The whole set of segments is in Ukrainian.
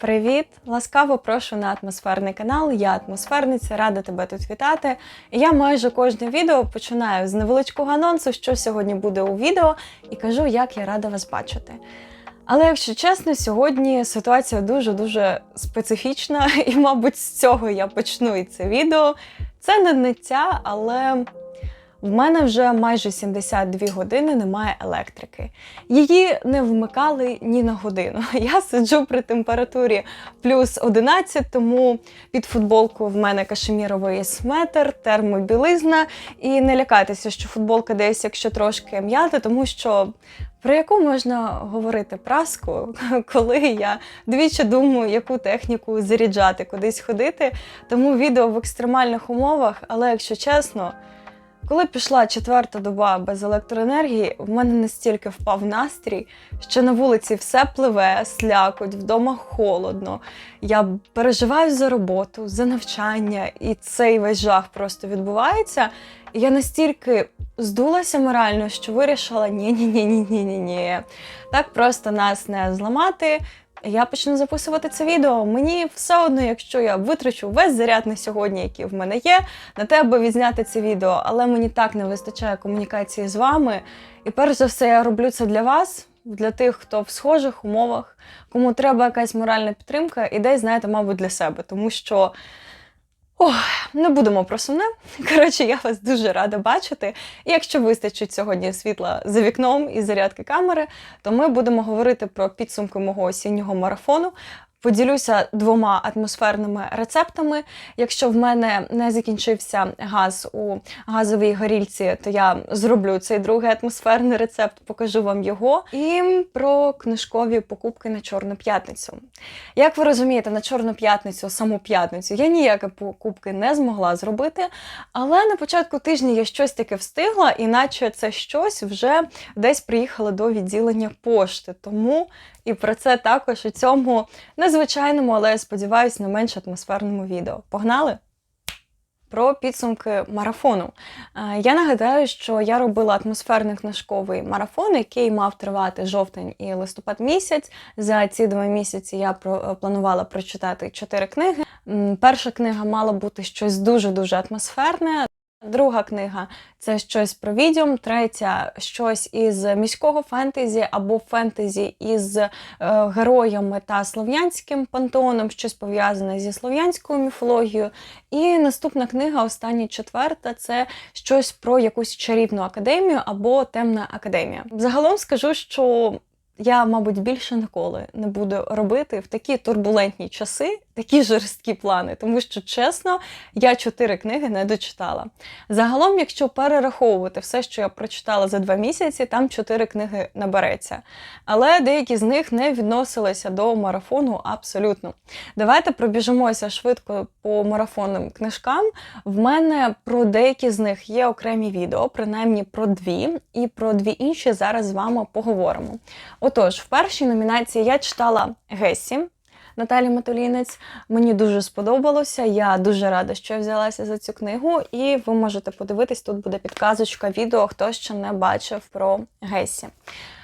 Привіт! Ласкаво прошу на атмосферний канал. Я атмосферниця, рада тебе тут вітати. Я майже кожне відео починаю з невеличкого анонсу, що сьогодні буде у відео, і кажу, як я рада вас бачити. Але якщо чесно, сьогодні ситуація дуже-дуже специфічна, і, мабуть, з цього я почну і це відео. Це не ниття, але в мене вже майже 72 години немає електрики. Її не вмикали ні на годину. Я сиджу при температурі плюс 11, тому під футболку в мене кашеміровий сметр, термобілизна. І не лякайтеся, що футболка десь, якщо трошки м'ята, тому що. Про яку можна говорити праску, коли я двічі думаю, яку техніку заряджати, кудись ходити. Тому відео в екстремальних умовах, але якщо чесно, коли пішла четверта доба без електроенергії, в мене настільки впав настрій, що на вулиці все пливе, слякоть, вдома холодно. Я переживаю за роботу, за навчання, і цей весь жах просто відбувається. І я настільки здулася морально, що вирішила: ні ні ні ні ні ні ні Так просто нас не зламати. Я почну записувати це відео. Мені все одно, якщо я витрачу весь заряд на сьогодні, який в мене є, на те, аби відзняти це відео, але мені так не вистачає комунікації з вами. І перш за все, я роблю це для вас, для тих, хто в схожих умовах, кому треба якась моральна підтримка, і десь, знаєте, мабуть, для себе, тому що. Ох, не будемо про сумне. Коротше, я вас дуже рада бачити. І якщо вистачить сьогодні світла за вікном і зарядки камери, то ми будемо говорити про підсумки мого осіннього марафону. Поділюся двома атмосферними рецептами. Якщо в мене не закінчився газ у газовій горільці, то я зроблю цей другий атмосферний рецепт, покажу вам його. І про книжкові покупки на Чорну п'ятницю. Як ви розумієте, на Чорну п'ятницю, саму п'ятницю, я ніякі покупки не змогла зробити, але на початку тижня я щось таке встигла, іначе це щось вже десь приїхало до відділення пошти. Тому і про це також у цьому незвичайному, але я сподіваюся, не менш атмосферному відео. Погнали! Про підсумки марафону. Е, Я нагадаю, що я робила атмосферний книжковий марафон, який мав тривати жовтень і листопад місяць. За ці два місяці я про- планувала прочитати чотири книги. Перша книга мала бути щось дуже-дуже атмосферне. Друга книга це щось про відьом, третя щось із міського фентезі або фентезі із е, героями та слов'янським пантеоном, щось пов'язане зі слов'янською міфологією. І наступна книга, остання четверта, це щось про якусь чарівну академію або темна академія. Загалом скажу, що я, мабуть, більше ніколи не буду робити в такі турбулентні часи такі жорсткі плани, тому що, чесно, я чотири книги не дочитала. Загалом, якщо перераховувати все, що я прочитала за два місяці, там чотири книги набереться. Але деякі з них не відносилися до марафону абсолютно. Давайте пробіжимося швидко по марафонним книжкам. В мене про деякі з них є окремі відео, принаймні про дві, і про дві інші зараз з вами поговоримо. Отож, в першій номінації я читала Гесі. Наталі Матулінець. Мені дуже сподобалося. Я дуже рада, що я взялася за цю книгу, і ви можете подивитись, тут буде підказочка відео, хто ще не бачив про Гесі.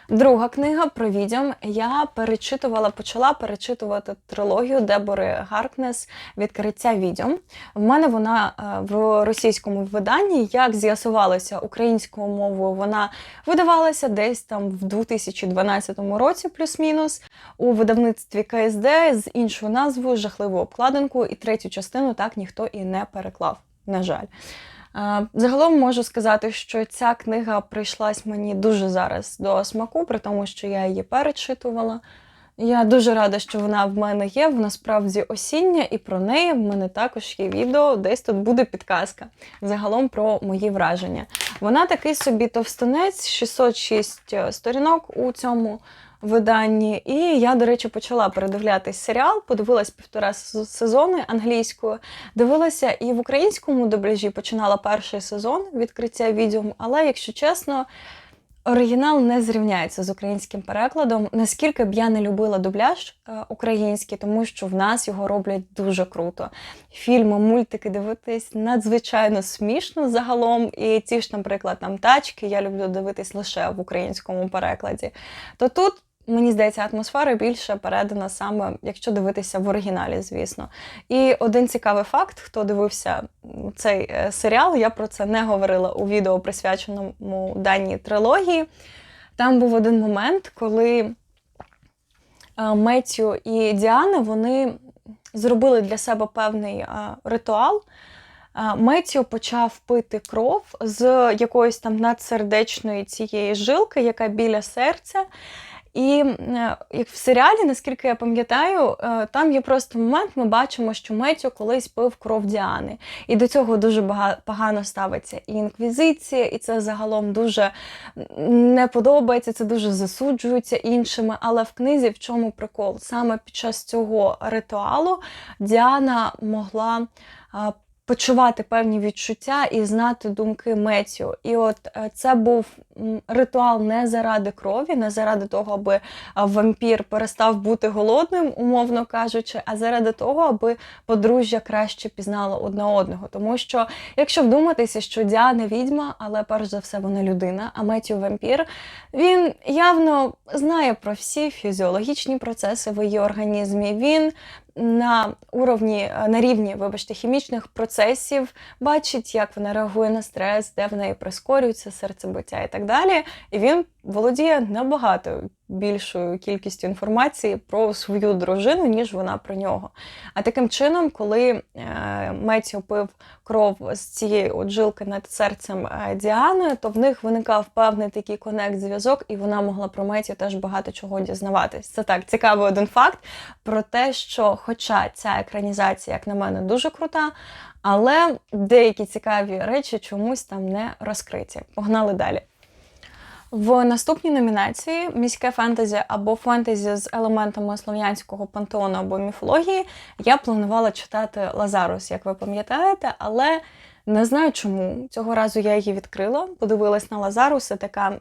Друга книга про відьом. Я перечитувала, почала перечитувати трилогію Дебори Гаркнес Відкриття відьом. В мене вона е, в російському виданні, як з'ясувалося українською мовою, вона видавалася десь там в 2012 році, плюс-мінус, у видавництві КСД з іншою назвою, жахливу обкладинку, і третю частину так ніхто і не переклав. На жаль. Е, Загалом можу сказати, що ця книга прийшлась мені дуже зараз до смаку, при тому, що я її перечитувала. Я дуже рада, що вона в мене є. Вона справді осіння, і про неї в мене також є відео, десь тут буде підказка. Загалом про мої враження. Вона такий собі товстонець, 606 сторінок у цьому виданні. І я, до речі, почала передивлятись серіал, подивилась півтора сезони англійською. Дивилася і в українському дубляжі починала перший сезон відкриття відьом, але, якщо чесно, оригінал не зрівняється з українським перекладом. Наскільки б я не любила дубляж е, український, тому що в нас його роблять дуже круто. Фільми, мультики дивитись надзвичайно смішно загалом. І ті ж, наприклад, там тачки я люблю дивитись лише в українському перекладі. То тут Мені здається, атмосфера більше передана саме, якщо дивитися в оригіналі, звісно. І один цікавий факт, хто дивився цей е, серіал, я про це не говорила у відео, присвяченому даній трилогії. Там був один момент, коли е, Меттю і Діана вони зробили для себе певний е, ритуал. Меттю почав пити кров з якоїсь там надсердечної цієї жилки, яка біля серця. І е, як в серіалі, наскільки я пам'ятаю, е, там є просто момент, ми бачимо, що Меттю колись пив кров Діани. І до цього дуже погано ставиться і інквізиція, і це загалом дуже не подобається, це дуже засуджується іншими. Але в книзі в чому прикол? Саме під час цього ритуалу Діана могла. Почувати певні відчуття і знати думки Меттю. І от е, це був ритуал не заради крові, не заради того, аби вампір перестав бути голодним, умовно кажучи, а заради того, аби подружжя краще пізнало одне одного. Тому що, якщо вдуматися, що Діана відьма, але перш за все вона людина, а Меттю вампір, він явно знає про всі фізіологічні процеси в її організмі. Він на уровні, на рівні, вибачте, хімічних процесів, бачить, як вона реагує на стрес, де в неї прискорюється серцебиття і так далі. І він володіє набагато більшою кількістю інформації про свою дружину, ніж вона про нього. А таким чином, коли е, Меттю пив кров з цієї от жилки над серцем е, Діани, то в них виникав певний такий конект-зв'язок, і вона могла про Меттю теж багато чого дізнаватись. Це так цікавий один факт про те, що, хоча ця екранізація, як на мене, дуже крута, але деякі цікаві речі чомусь там не розкриті. Погнали далі. В наступній номінації міське фентезі або фентезі з елементами слов'янського пантеону або міфології я планувала читати Лазарус, як ви пам'ятаєте, але не знаю чому. Цього разу я її відкрила, подивилась на Лазарус і така.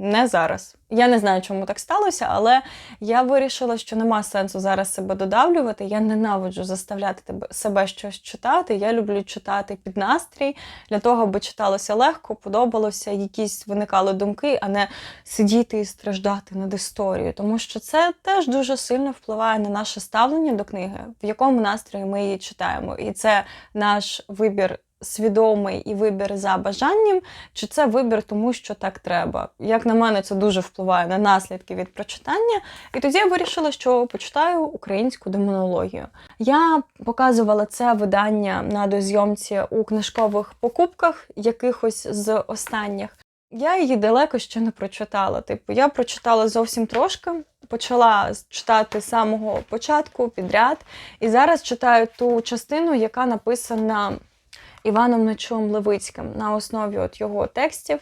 «М, Не зараз. Я не знаю, чому так сталося, але я вирішила, що нема сенсу зараз себе додавлювати. Я ненавиджу заставляти себе щось читати. Я люблю читати під настрій для того, аби читалося легко, подобалося, якісь виникали думки, а не сидіти і страждати над історією. Тому що це теж дуже сильно впливає на наше ставлення до книги, в якому настрої ми її читаємо. І це наш вибір. Свідомий і вибір за бажанням, чи це вибір тому, що так треба. Як на мене, це дуже впливає на наслідки від прочитання. І тоді я вирішила, що почитаю українську демонологію. Я показувала це видання на дозйомці у книжкових покупках, якихось з останніх. Я її далеко ще не прочитала. Типу, я прочитала зовсім трошки, почала читати з самого початку підряд, і зараз читаю ту частину, яка написана Іваном Нечуєм Левицьким на основі от його текстів.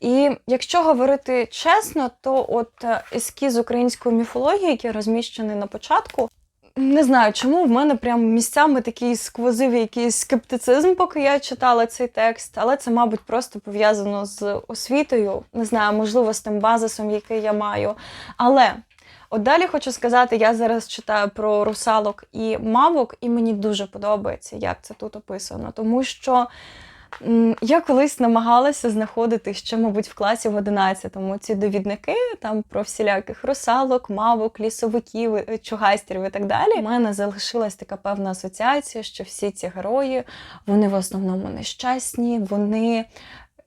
І якщо говорити чесно, то от е, ескіз української міфології, який розміщений на початку, не знаю, чому в мене прям місцями такий сквозив якийсь скептицизм, поки я читала цей текст, але це, мабуть, просто пов'язано з освітою. Не знаю, можливо, з тим базисом, який я маю. Але от далі хочу сказати, я зараз читаю про русалок і мавок, і мені дуже подобається, як це тут описано, тому що. Я колись намагалася знаходити ще, мабуть, в класі в 11-му ці довідники там про всіляких русалок, мавок, лісовиків, е, чугайстерів і так далі. У мене залишилась така певна асоціація, що всі ці герої вони в основному нещасні, вони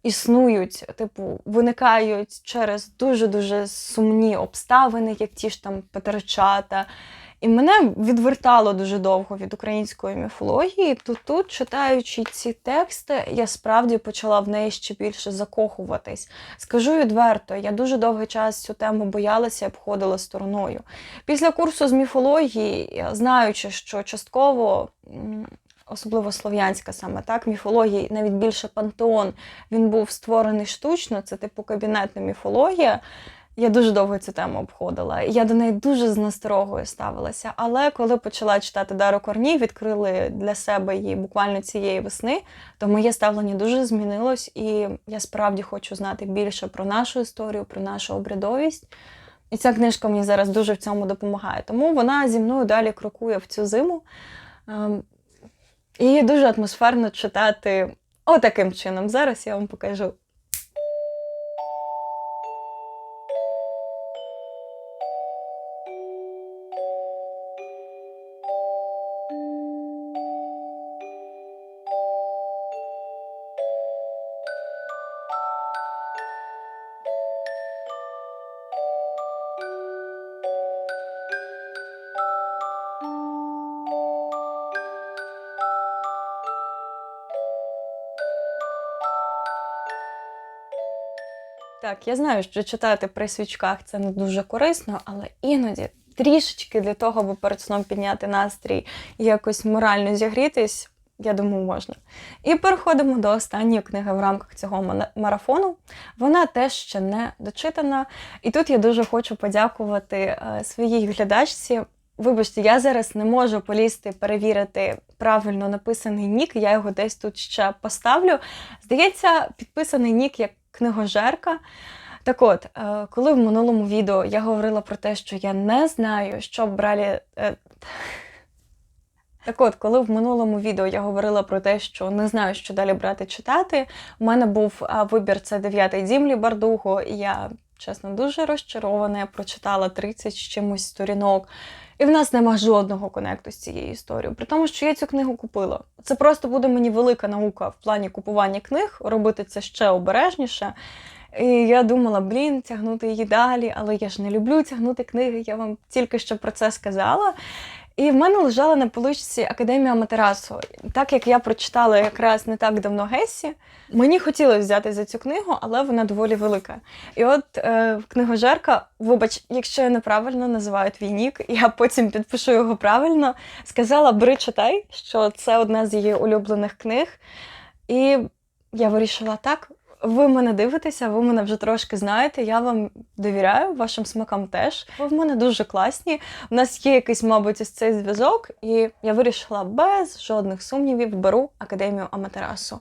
існують, типу, виникають через дуже-дуже сумні обставини, як ті ж там Петерчата. І мене відвертало дуже довго від української міфології. То тут, читаючи ці тексти, я справді почала в неї ще більше закохуватись. Скажу відверто, я дуже довгий час цю тему боялася і обходила стороною. Після курсу з міфології, знаючи, що частково. Особливо слов'янська саме так, міфології, навіть більше пантеон, він був створений штучно, це типу кабінетна міфологія. Я дуже довго цю тему обходила. Я до неї дуже з насторогою ставилася. Але коли почала читати Дару Корній, відкрили для себе її буквально цієї весни, то моє ставлення дуже змінилось, і я справді хочу знати більше про нашу історію, про нашу обрядовість. І ця книжка мені зараз дуже в цьому допомагає. Тому вона зі мною далі крокує в цю зиму. І дуже атмосферно читати отаким чином. Зараз я вам покажу. Так, я знаю, що читати при свічках це не дуже корисно, але іноді трішечки для того, аби перед сном підняти настрій і якось морально зігрітись, я думаю, можна. І переходимо до останньої книги в рамках цього марафону. Вона теж ще не дочитана. І тут я дуже хочу подякувати е, своїй глядачці. Вибачте, я зараз не можу полізти перевірити правильно написаний нік, я його десь тут ще поставлю. Здається, підписаний нік як книгожерка. Так от, е, коли в минулому відео я говорила про те, що я не знаю, що брали. е, Так от, коли в минулому відео я говорила про те, що не знаю, що далі брати читати, у мене був вибір це дев'ятий дім Бардуго, і я, чесно, дуже розчарована. Я прочитала 30 з чимось сторінок. І в нас нема жодного конекту з цією історією. При тому, що я цю книгу купила. Це просто буде мені велика наука в плані купування книг, робити це ще обережніше. І я думала, блін, тягнути її далі, але я ж не люблю тягнути книги, я вам тільки що про це сказала. І в мене лежала на поличці Академія Матерасу. Так як я прочитала якраз не так давно Гесі, мені хотілося взяти за цю книгу, але вона доволі велика. І от е, книгожерка, вибач, якщо я неправильно називаю твій нік, я потім підпишу його правильно, сказала бери читай, що це одна з її улюблених книг. І я вирішила так. Ви мене дивитеся, ви мене вже трошки знаєте. Я вам довіряю, вашим смакам теж. Ви в мене дуже класні. У нас є якийсь, мабуть, ось цей зв'язок, і я вирішила без жодних сумнівів беру академію Аматерасу.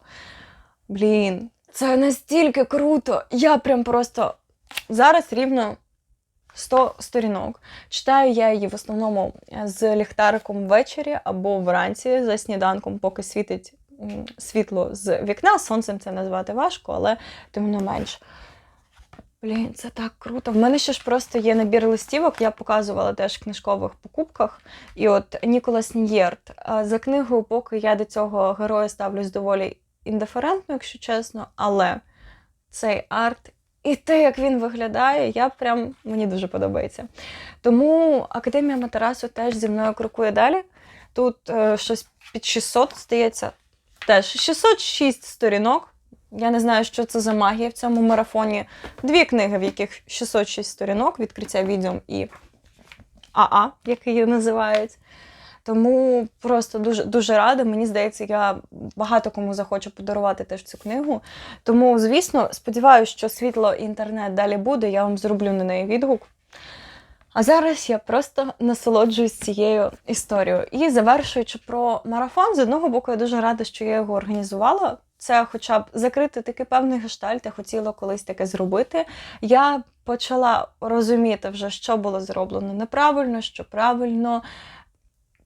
Блін, це настільки круто! Я прям просто зараз рівно 100 сторінок. Читаю я її в основному з ліхтариком ввечері або вранці за сніданком, поки світить світло з вікна. Сонцем це назвати важко, але тим не менш. Блін, це так круто. В мене ще ж просто є набір листівок, я показувала теж в книжкових покупках. І от Ніколас Ньєрт. За книгою, поки я до цього героя ставлюсь доволі індиферентно, якщо чесно, але цей арт і те, як він виглядає, я прям мені дуже подобається. Тому Академія Матерасу теж зі мною крокує далі. Тут е, щось під 600, здається, теж 606 сторінок. Я не знаю, що це за магія в цьому марафоні. Дві книги, в яких 606 сторінок, відкриття відьом і АА, як її називають. Тому просто дуже дуже рада. Мені здається, я багато кому захочу подарувати теж цю книгу. Тому, звісно, сподіваюся, що світло інтернет далі буде. Я вам зроблю на неї відгук. А зараз я просто насолоджуюсь цією історією. І завершуючи про марафон, з одного боку, я дуже рада, що я його організувала. Це, хоча б закрити такий певний гештальт, я хотіла колись таке зробити. Я почала розуміти вже, що було зроблено неправильно, що правильно.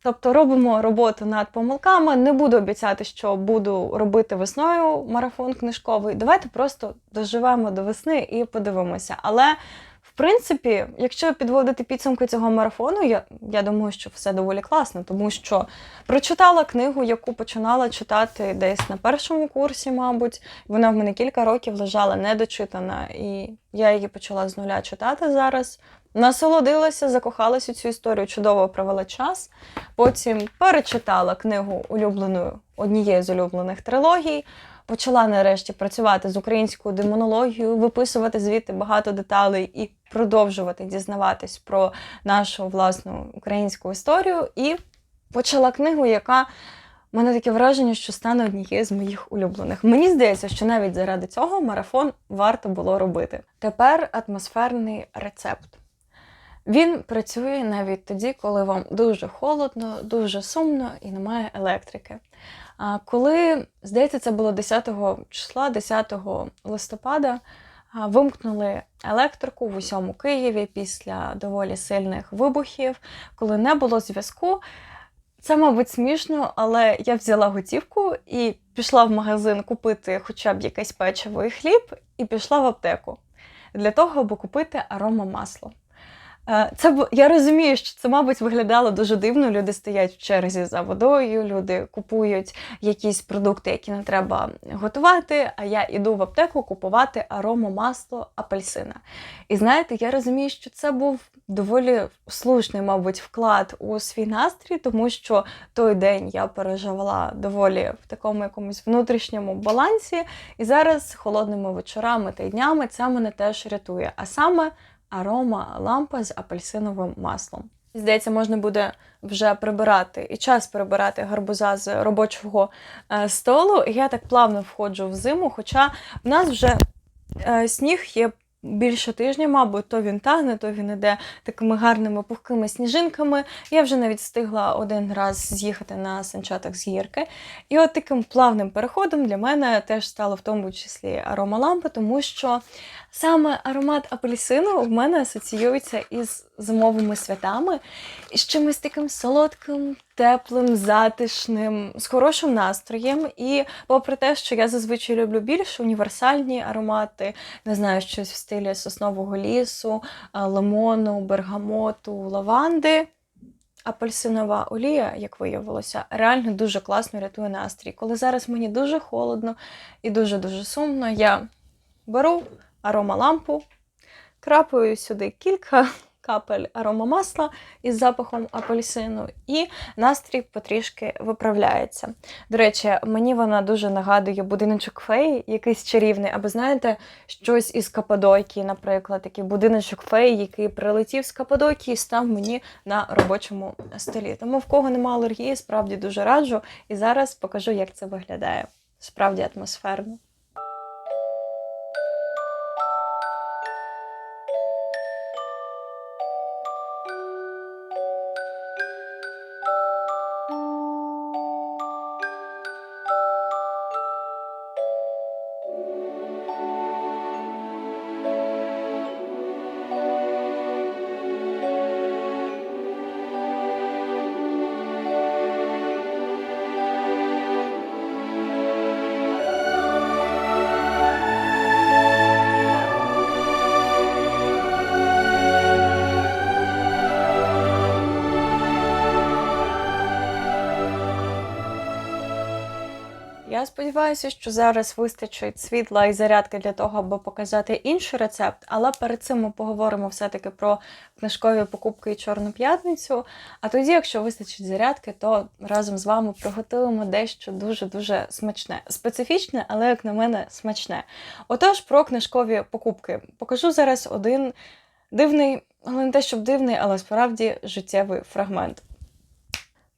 Тобто робимо роботу над помилками. Не буду обіцяти, що буду робити весною марафон книжковий. Давайте просто доживемо до весни і подивимося. Але в принципі, якщо підводити підсумки цього марафону, я, я думаю, що все доволі класно, тому що прочитала книгу, яку починала читати десь на першому курсі, мабуть. Вона в мене кілька років лежала недочитана, і я її почала з нуля читати зараз. Насолодилася, закохалася цю історію, чудово провела час. Потім перечитала книгу улюбленою однією з улюблених трилогій. Почала нарешті працювати з українською демонологією, виписувати звідти багато деталей і продовжувати дізнаватись про нашу власну українську історію. І почала книгу, яка в мене таке враження, що стане однією з моїх улюблених. Мені здається, що навіть заради цього марафон варто було робити. Тепер атмосферний рецепт. Він працює навіть тоді, коли вам дуже холодно, дуже сумно і немає електрики. Коли, здається, це було 10 числа, 10 листопада, вимкнули електрику в усьому Києві після доволі сильних вибухів, коли не було зв'язку. Це, мабуть, смішно, але я взяла готівку і пішла в магазин купити хоча б якесь печиво і хліб, і пішла в аптеку для того, аби купити аромамасло. Е, Це я розумію, що це, мабуть, виглядало дуже дивно. Люди стоять в черзі за водою, люди купують якісь продукти, які не треба готувати. А я іду в аптеку купувати аромамасло апельсина. І знаєте, я розумію, що це був доволі слушний, мабуть, вклад у свій настрій, тому що той день я переживала доволі в такому якомусь внутрішньому балансі. І зараз холодними вечорами та днями це мене теж рятує. А саме арома лампа з апельсиновим маслом. Здається, можна буде вже прибирати і час прибирати гарбуза з робочого е, столу. Я так плавно входжу в зиму, хоча в нас вже е, сніг є. Більше тижня, мабуть, то він тагне, то він іде такими гарними пухкими сніжинками. Я вже навіть встигла один раз з'їхати на санчатах з гірки. І от таким плавним переходом для мене теж стало в тому числі аромалампа, тому що саме аромат апельсину в мене асоціюється із зимовими святами, і з чимось таким солодким, теплим, затишним, з хорошим настроєм. І попри те, що я зазвичай люблю більш універсальні аромати, не знаю, щось в стилі соснового лісу, лимону, бергамоту, лаванди. Апельсинова олія, як виявилося, реально дуже класно рятує настрій. Коли зараз мені дуже холодно і дуже-дуже сумно, я беру аромалампу, крапаю сюди кілька капель аромамасла із запахом апельсину, і настрій потрішки виправляється. До речі, мені вона дуже нагадує будиночок феї, якийсь чарівний, або знаєте, щось із Каппадокії, наприклад, такий будиночок феї, який прилетів з Каппадокії і став мені на робочому столі. Тому в кого нема алергії, справді дуже раджу. І зараз покажу, як це виглядає. Справді атмосферно. Сподіваюся, що зараз вистачить світла і зарядки для того, аби показати інший рецепт. Але перед цим ми поговоримо все-таки про книжкові покупки і Чорну п'ятницю. А тоді, якщо вистачить зарядки, то разом з вами приготуємо дещо дуже-дуже смачне. Специфічне, але, як на мене, смачне. Отож, про книжкові покупки. Покажу зараз один дивний, але не те, щоб дивний, але справді життєвий фрагмент.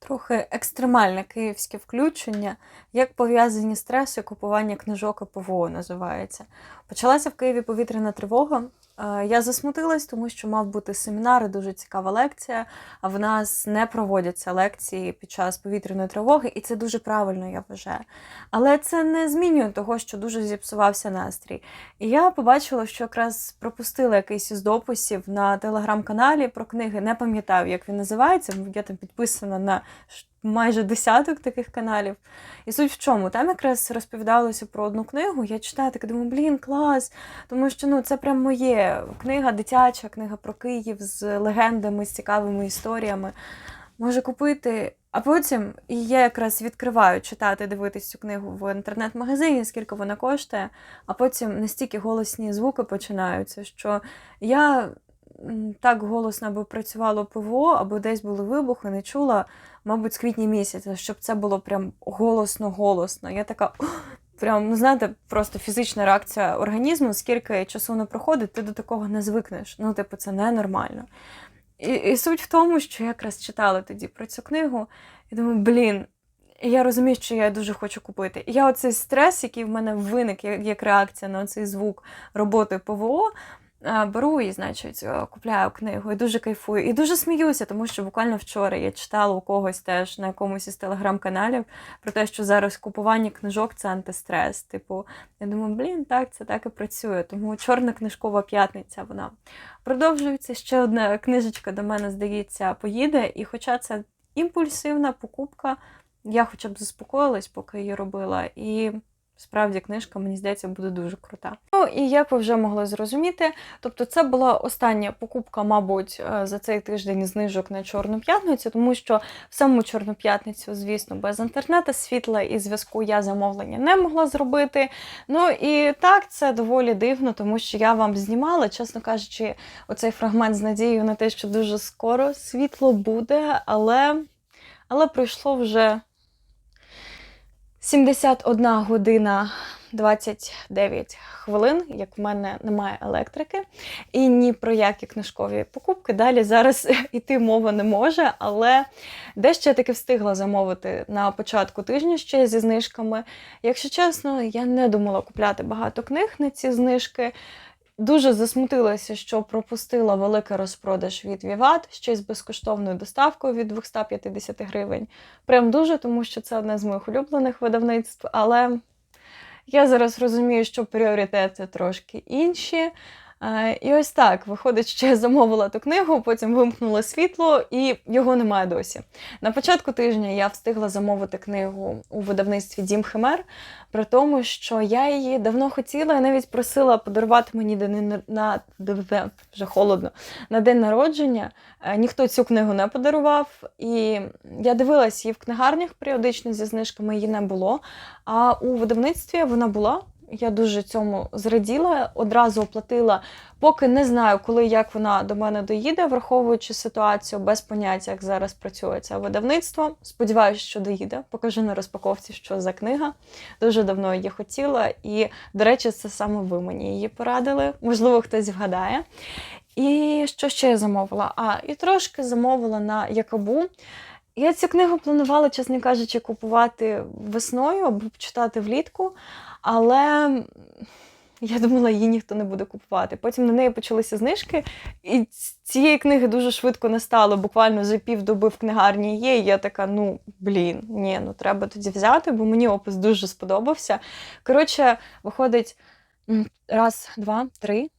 Трохи екстремальне київське включення, як пов'язані стреси, купування книжок і ПВО називається. Почалася в Києві повітряна тривога. Е, Я засмутилась, тому що мав бути семінар, і дуже цікава лекція. А в нас не проводяться лекції під час повітряної тривоги, і це дуже правильно, я вважаю. Але це не змінює того, що дуже зіпсувався настрій. І я побачила, що якраз пропустила якийсь із дописів на телеграм-каналі про книги. Не пам'ятаю, як він називається. Я там підписана на майже десяток таких каналів. І суть в чому? Там якраз розповідалося про одну книгу. Я читаю, так думаю, блін, клас. Тому що ну, це прям моє книга дитяча, книга про Київ з легендами, з цікавими історіями. Може купити. А потім і я якраз відкриваю читати, дивитись цю книгу в інтернет-магазині, скільки вона коштує, а потім настільки голосні звуки починаються, що я так голосно аби працювало ПВО, або десь були вибухи, не чула, мабуть, з квітня місяця, щоб це було прям голосно-голосно. Я така. Прям, ну знаєте, просто фізична реакція організму, скільки часу не проходить, ти до такого не звикнеш. Ну, типу, це ненормально. І, і суть в тому, що я якраз читала тоді про цю книгу, і думаю, блін, я розумію, що я дуже хочу купити. І я оцей стрес, який в мене виник як, реакція на цей звук роботи ПВО, беру і, значить, е, купляю книгу і дуже кайфую. І дуже сміюся, тому що буквально вчора я читала у когось теж на якомусь із телеграм-каналів про те, що зараз купування книжок це антистрес. Типу, я думаю, блін, так, це так і працює. Тому чорна книжкова п'ятниця вона продовжується. Ще одна книжечка до мене, здається, поїде. І хоча це імпульсивна покупка, я хоча б заспокоїлась, поки її робила. І Справді, книжка, мені здається, буде дуже крута. Ну і як ви вже могли зрозуміти, тобто це була остання покупка, мабуть, е, за цей тиждень знижок на Чорну п'ятницю, тому що в саму Чорну п'ятницю, звісно, без інтернету, світла і зв'язку я замовлення не могла зробити. Ну і так, це доволі дивно, тому що я вам знімала, чесно кажучи, оцей фрагмент з надією на те, що дуже скоро світло буде, але, але пройшло вже 71 година 29 хвилин, як в мене немає електрики, і ні про які книжкові покупки. Далі зараз іти мова не може, але дещо я таки встигла замовити на початку тижня ще зі знижками. Якщо чесно, я не думала купляти багато книг на ці знижки. Дуже засмутилася, що пропустила великий розпродаж від Віват ще й з безкоштовною доставкою від 250 гривень. Прям дуже, тому що це одне з моїх улюблених видавництв. Але я зараз розумію, що пріоритети трошки інші. Е, І ось так виходить, що я замовила ту книгу, потім вимкнула світло, і його немає досі. На початку тижня я встигла замовити книгу у видавництві Дім Химер, при тому, що я її давно хотіла і навіть просила подарувати мені на- вже холодно на день народження. Е, Ніхто цю книгу не подарував, і я дивилась її в книгарнях періодично зі знижками, її не було. А у видавництві вона була. Я дуже цьому зраділа, одразу оплатила, поки не знаю, коли як вона до мене доїде, враховуючи ситуацію без поняття, як зараз працює це видавництво. Сподіваюся, що доїде. Покажу на розпаковці, що за книга. Дуже давно її хотіла, і, до речі, це саме ви мені її порадили. Можливо, хтось вгадає. І що ще я замовила? А, і трошки замовила на Якабу. Я цю книгу планувала, чесно кажучи, купувати весною або читати влітку, але я думала, її ніхто не буде купувати. Потім на неї почалися знижки, і цієї книги дуже швидко не стало. Буквально за півдоби в книгарні є. І я така: ну блін, ні, ну треба тоді взяти, бо мені опис дуже сподобався. Коротше, виходить раз, два, три.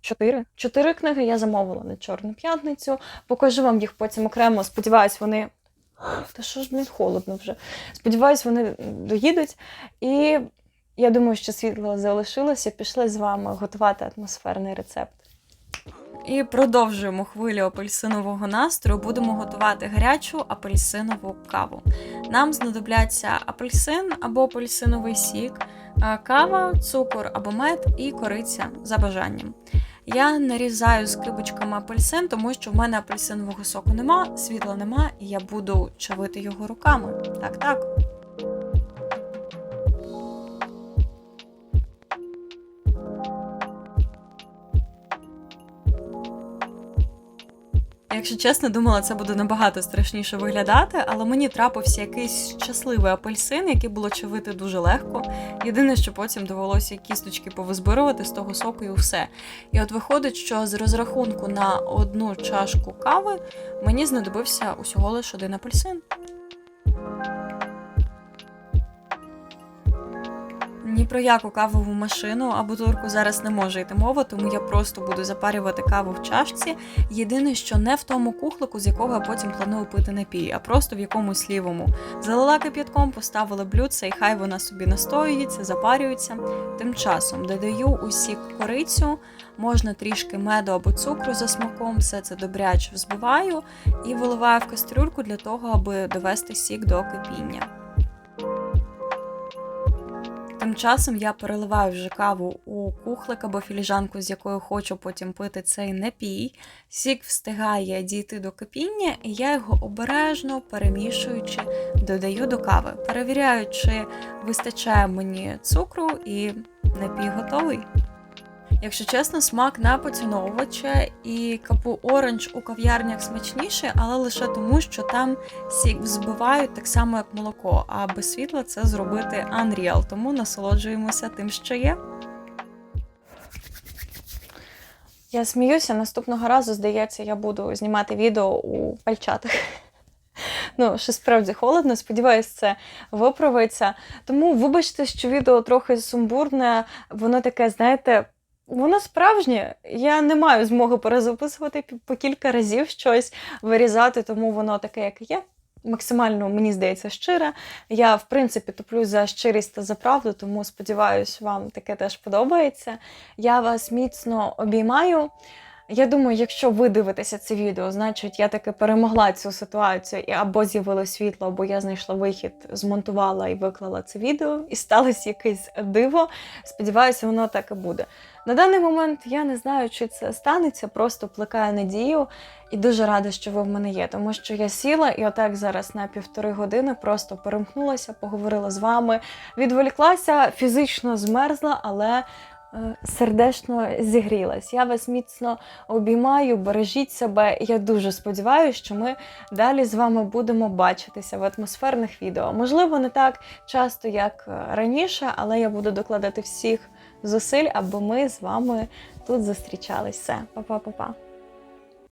Чотири. Чотири книги я замовила на Чорну п'ятницю. Покажу вам їх потім окремо. Сподіваюсь, вони. Та що ж, блін, холодно вже. Сподіваюсь, вони доїдуть. І я думаю, що світло залишилося. Пішли з вами готувати атмосферний рецепт. І продовжуємо хвилю апельсинового настрою. Будемо готувати гарячу апельсинову каву. Нам знадобляться апельсин або апельсиновий сік, кава, цукор або мед і кориця за бажанням. Я нарізаю скибочками апельсин, тому що в мене апельсинового соку нема, світла нема, і я буду чавити його руками. Так, так. Якщо чесно, думала, це буде набагато страшніше виглядати, але мені трапився якийсь щасливий апельсин, який було чавити дуже легко. Єдине, що потім довелося кісточки повизбирувати з того соку і все. І от виходить, що з розрахунку на одну чашку кави мені знадобився усього лише один апельсин. Ні про яку кавову машину або турку зараз не може йти мова, тому я просто буду запарювати каву в чашці. Єдине, що не в тому кухлику, з якого я потім планую пити напій, а просто в якомусь лівому. Залила кип'ятком, поставила блюдце, і хай вона собі настоюється, запарюється. Тим часом додаю усі корицю, можна трішки меду або цукру за смаком, все це добряче взбиваю і виливаю в кастрюльку для того, аби довести сік до кипіння. Тим часом я переливаю вже каву у кухлик або філіжанку, з якою хочу потім пити цей напій. Сік встигає дійти до кипіння, і я його обережно перемішуючи, додаю до кави. Перевіряю, чи вистачає мені цукру, і напій готовий. Якщо чесно, смак на поціновувача і капу оранж у кав'ярнях смачніший, але лише тому, що там сік взбивають так само, як молоко, а без світла це зробити Unreal, тому насолоджуємося тим, що є. Я сміюся, наступного разу, здається, я буду знімати відео у пальчатах. Ну, що справді холодно, сподіваюсь, це виправиться. Тому вибачте, що відео трохи сумбурне, воно таке, знаєте, воно справжнє. Я не маю змоги перезаписувати по кілька разів щось вирізати, тому воно таке, як є. максимально, мені здається, щира. Я, в принципі, топлю за щирість та за правду, тому сподіваюся, вам таке теж подобається. Я вас міцно обіймаю. Я думаю, якщо ви дивитеся це відео, значить я таки перемогла цю ситуацію, і або з'явилось світло, або я знайшла вихід, змонтувала і виклала це відео, і сталося якесь диво. Сподіваюся, воно так і буде. На даний момент я не знаю, чи це станеться, просто плекаю надію і дуже рада, що ви в мене є, тому що я сіла і отак зараз на півтори години просто перемкнулася, поговорила з вами, відволіклася, фізично змерзла, але сердечно зігрілась. Я вас міцно обіймаю, бережіть себе. Я дуже сподіваюся, що ми далі з вами будемо бачитися в атмосферних відео. Можливо, не так часто, як е, раніше, але я буду докладати всіх зусиль, аби ми з вами тут зустрічались. Все, па-па-па-па.